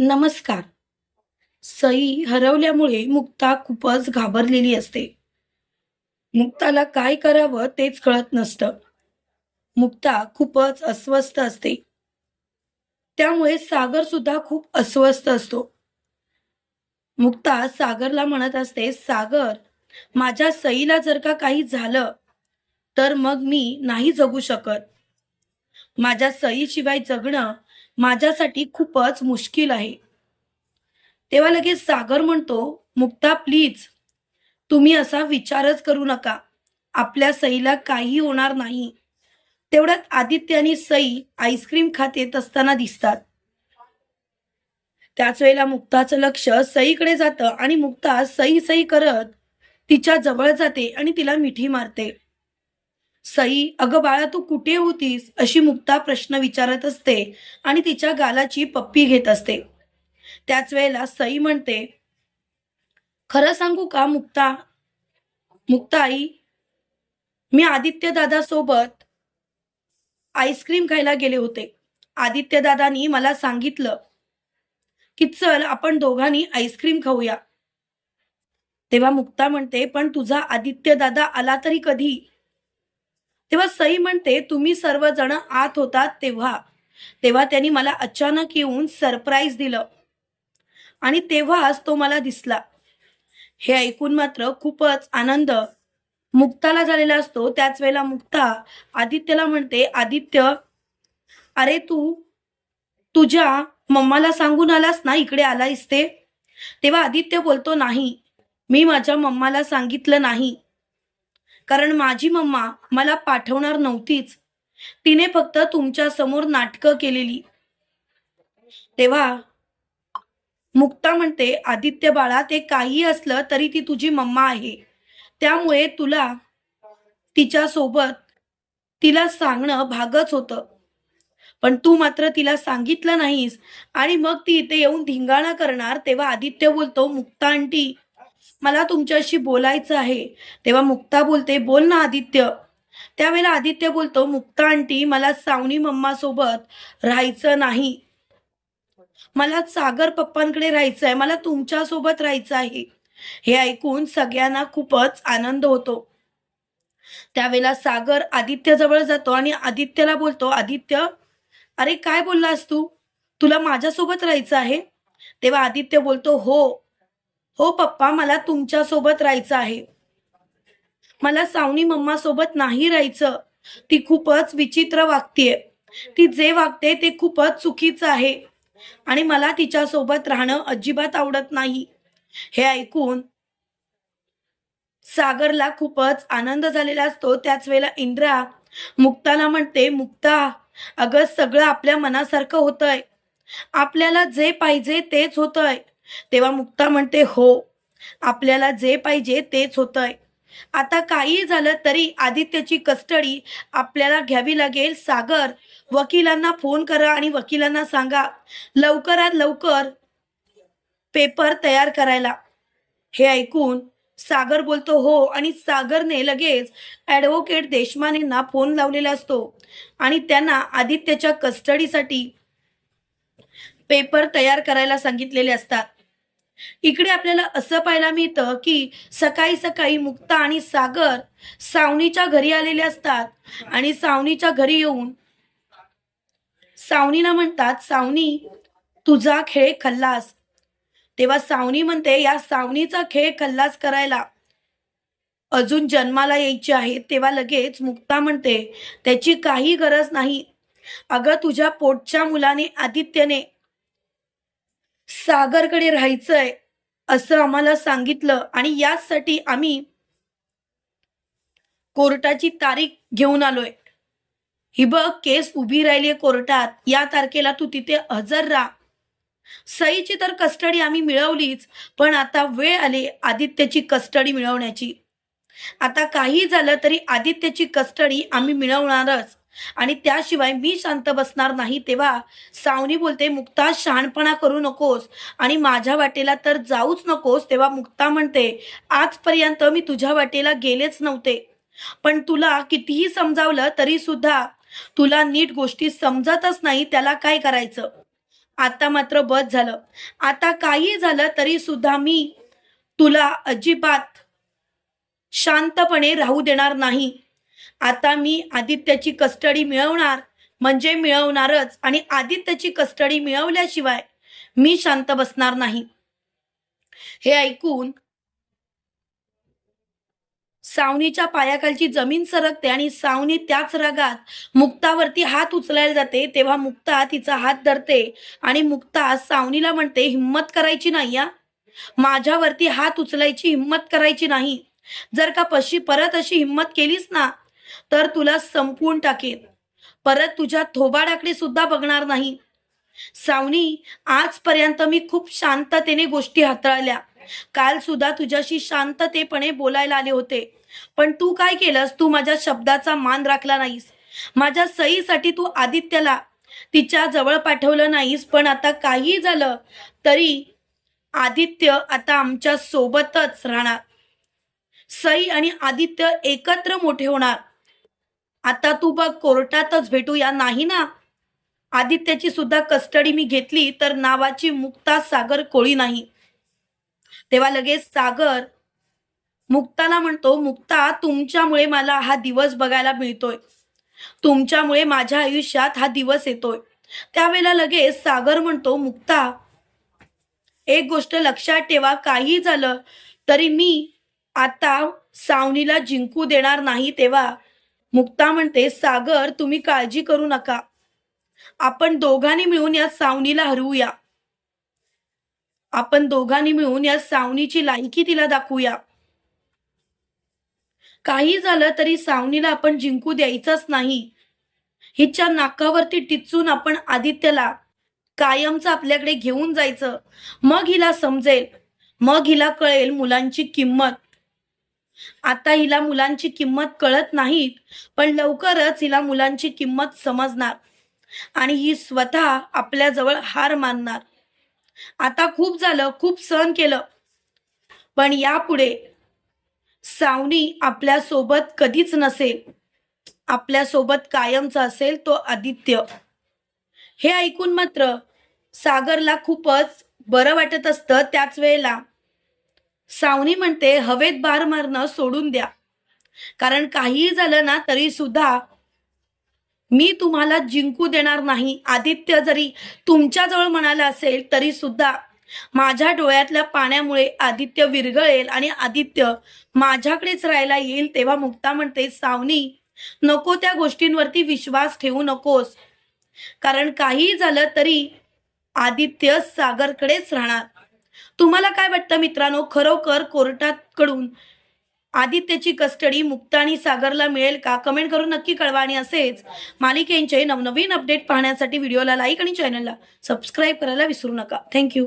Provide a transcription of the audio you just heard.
नमस्कार. सई हरवल्यामुळे मुक्ता खूपच घाबरलेली असते. मुक्ताला काय करावं तेच कळत नसतं. मुक्ता खूपच अस्वस्थ असते. त्यामुळे सागर सुद्धा खूप अस्वस्थ असतो. मुक्ता सागरला म्हणत असते सागर माझ्या सईला जर का काही झालं तर मग मी नाही जगू शकत. माझ्या सईशिवाय जगणं माझ्यासाठी खूपच मुश्किल आहे. तेव्हा लगेच सागर म्हणतो मुक्ता प्लीज तुम्ही असा विचारच करू नका. आपल्या सईला काही होणार नाही. तेवढ्यात आदित्य आणि सई आईस्क्रीम खात येत असताना दिसतात. त्याच वेळेला मुक्ताचं लक्ष सईकडे जातं आणि मुक्ता सई सई करत तिच्या जवळ जाते आणि तिला मिठी मारते. सई अगं बाळा तू कुठे होतीस? अशी मुक्ता प्रश्न विचारत असते आणि तिच्या गालाची पप्पी घेत असते. त्याच वेळेला सई म्हणते खरं सांगू का मुक्ता? मुक्ता आई मी आदित्य दादा सोबत आईस्क्रीम खायला गेले होते. आदित्य दादानी मला सांगितलं की चल आपण दोघांनी आईस्क्रीम खाऊया. तेव्हा मुक्ता म्हणते पण तुझा आदित्य दादा आला तरी कधी? तेव्हा सई म्हणते तुम्ही सर्वजण आत होतात तेव्हा. तेव्हा त्यांनी मला अचानक येऊन सरप्राईज दिलं. आणि तेव्हाच तो मला दिसला. हे ऐकून मात्र खूपच आनंद मुक्ताला झालेला असतो. त्याच वेळेला मुक्ता आदित्यला म्हणते आदित्य अरे तू तुझ्या मम्माला सांगून आलास ना इकडे आलायस ते? तेव्हा आदित्य बोलतो नाही मी माझ्या मम्माला सांगितलं नाही. कारण माझी मम्मा मला पाठवणार नव्हतीच. तिने फक्त तुमच्यासमोर नाटकं केलेली. तेव्हा मुक्ता म्हणते आदित्य बाळा ते काही असलं तरी ती तुझी मम्मा आहे. त्यामुळे तुला तिच्या सोबत तिला सांगणं भागच होतं. पण तू मात्र तिला सांगितलं नाहीस आणि मग ती इथे येऊन धिंगाणा करणार. तेव्हा आदित्य बोलतो मुक्ता आंटी मला तुमच्याशी बोलायचं आहे. तेव्हा मुक्ता बोलते बोल ना आदित्य. त्यावेळेला आदित्य बोलतो मुक्ता आंटी मला सावनी मम्मा सोबत राहायचं नाही. मला सागर पप्पांकडे राहायचं आहे. मला तुमच्यासोबत राहायचं आहे. हे ऐकून सगळ्यांना खूपच आनंद होतो. त्यावेळेला सागर आदित्य जवळ जातो आणि आदित्यला बोलतो आदित्य अरे काय बोललास तू? तुला माझ्यासोबत राहायचं आहे? तेव्हा आदित्य बोलतो हो हो पप्पा मला तुमच्यासोबत राहायचं आहे. मला सावनी मम्मा सोबत नाही राहायचं. ती खूपच विचित्र वागतीये. ती जे वागते ते खूपच चुकीचं आहे. आणि मला तिच्या सोबत राहणं अजिबात आवडत नाही. हे ऐकून सागरला खूपच आनंद झालेला असतो. त्याच वेळेला इंद्रा मुक्ताला म्हणते मुक्ता अगं सगळं आपल्या मनासारखं होतंय. आपल्याला जे पाहिजे तेच होतंय. तेव्हा मुक्ता म्हणते हो आपल्याला जे पाहिजे तेच होतंय. आता काही झालं तरी आदित्यची कस्टडी आपल्याला घ्यावी लागेल. सागर वकिलांना फोन करा आणि वकिलांना सांगा लवकरात लवकर पेपर तयार करायला. हे ऐकून सागर बोलतो हो आणि सागरने लगेच ॲडव्होकेट देशमानेंना फोन लावलेला असतो आणि त्यांना आदित्यच्या कस्टडीसाठी पेपर तयार करायला सांगितलेले असतात. इकडे आपल्याला असं पाहायला मिळतं की सकाळी सकाळी मुक्ता आणि सागर सावनीच्या घरी आलेले असतात. आणि सावनीच्या घरी येऊन सावनीला म्हणतात सावनी तुझा खेळ खल्लास. तेव्हा सावनी म्हणते या सावनीचा खेळ खल्लास करायला अजून जन्माला यायची आहे. तेव्हा लगेच मुक्ता म्हणते त्याची काही गरज नाही. अगं तुझ्या पोटच्या मुलाने आदित्यने सागरकडे राहायचंय असं आम्हाला सांगितलं आणि याचसाठी आम्ही कोर्टाची तारीख घेऊन आलोय. ही बघ केस उभी राहिली कोर्टात. या तारखेला तू तिथे हजर राहा. सईची तर कस्टडी आम्ही मिळवलीच पण आता वेळ आली आदित्यची कस्टडी मिळवण्याची. आता काही झालं तरी आदित्यची कस्टडी आम्ही मिळवणारच. आणि त्याशिवाय मी शांत बसणार नाही तेव्हा सावनी बोलते मुक्ता शहाणपणा करू नकोस आणि माझ्या वाटेला तर जाऊच नकोस. तेव्हा मुक्ता म्हणते आजपर्यंत मी तुझ्या वाटेला गेलेच नव्हते. पण तुला कितीही समजावलं तरी सुद्धा तुला नीट गोष्टी समजतच नाही त्याला काय करायचं? आता मात्र बस झालं. आता काही झालं तरी सुद्धा मी तुला अजिबात शांतपणे राहू देणार नाही. आता मी आदित्याची कस्टडी मिळवणार म्हणजे मिळवणारच आणि आदित्याची कस्टडी मिळवल्याशिवाय मी शांत बसणार नाही. हे ऐकून सावनीच्या पायाखालची जमीन सरकते आणि सावनी त्याच रागात मुक्तावरती हात उचलायला जाते. तेव्हा मुक्ता तिचा हात धरते आणि मुक्ता सावनीला म्हणते हिम्मत करायची नाही या माझ्यावरती हात उचलायची हिंमत करायची नाही. जर का पशी परत अशी हिम्मत केलीस ना तर तुला संपवून टाकेन. परत तुझ्या थोबाडाकडे सुद्धा बघणार नाही. सावनी आजपर्यंत मी खूप शांततेने गोष्टी हाताळल्या. काल सुद्धा तुझ्याशी शांततेपणे बोलायला आले होते. पण तू काय केलंस? तू माझ्या शब्दाचा मान राखला नाहीस. माझ्या सईसाठी तू आदित्यला तिच्या जवळ पाठवलं नाहीस. पण आता काही झालं तरी आदित्य आता आमच्या सोबतच राहणार. सई आणि आदित्य एकत्र मोठे होणार. आता तू बघ कोर्टातच भेटूया. नाही ना? आदित्याची सुद्धा कस्टडी मी घेतली तर नावाची मुक्ता सागर कोळी नाही. तेव्हा लगेच सागर मुक्ताला म्हणतो मुक्ता तुमच्यामुळे मला हा दिवस बघायला मिळतोय. तुमच्यामुळे माझ्या आयुष्यात हा दिवस येतोय. त्यावेळेला लगेच सागर म्हणतो मुक्ता एक गोष्ट लक्षात ठेवा काही झालं तरी मी आता सावनीला जिंकू देणार नाही तेव्हा. मुक्ता म्हणते सागर तुम्ही काळजी करू नका. आपण दोघांनी मिळून या सावनीला हरवूया. आपण दोघांनी मिळून या सावनीची लायकी तिला दाखवूया. काही झालं तरी सावनीला आपण जिंकू द्यायचंच नाही. हिच्या नाकावरती टिचून आपण आदित्यला कायमचं आपल्याकडे घेऊन जायचं. मग हिला समजेल. मग हिला कळेल मुलांची किंमत. आता हिला मुलांची किंमत कळत नाहीत पण लवकरच हिला मुलांची किंमत समजणार आणि ही स्वतः आपल्याजवळ हार मानणार. आता खूप झालं खूप सहन केलं. पण यापुढे सावनी आपल्यासोबत कधीच नसेल. आपल्यासोबत कायमचा असेल तो आदित्य. हे ऐकून मात्र सागरला खूपच बरं वाटत असतं त्याच वेळेला. सावनी म्हणते हवेत बार मारणं सोडून द्या. कारण काहीही झालं ना तरी सुद्धा मी तुम्हाला जिंकू देणार नाही. आदित्य जरी तुमच्याजवळ म्हणाला असेल तरी सुद्धा माझ्या डोळ्यातल्या पाण्यामुळे आदित्य विरघळेल आणि आदित्य माझ्याकडेच राहायला येईल तेव्हा मुक्ता म्हणते सावनी नको त्या गोष्टींवरती विश्वास ठेवू नकोस. कारण काहीही झालं तरी आदित्य सागरकडेच राहणार. तुम्हाला काय वाटतं मित्रांनो? खरोखर कोर्टाकडून आदित्यची कस्टडी मुक्ता आणि सागरला मिळेल का? कमेंट करून नक्की कळवा आणि असेच मालिकेंचे नवनवीन अपडेट पाहण्यासाठी व्हिडिओला लाईक आणि चॅनलला सबस्क्राईब करायला विसरू नका. थँक्यू.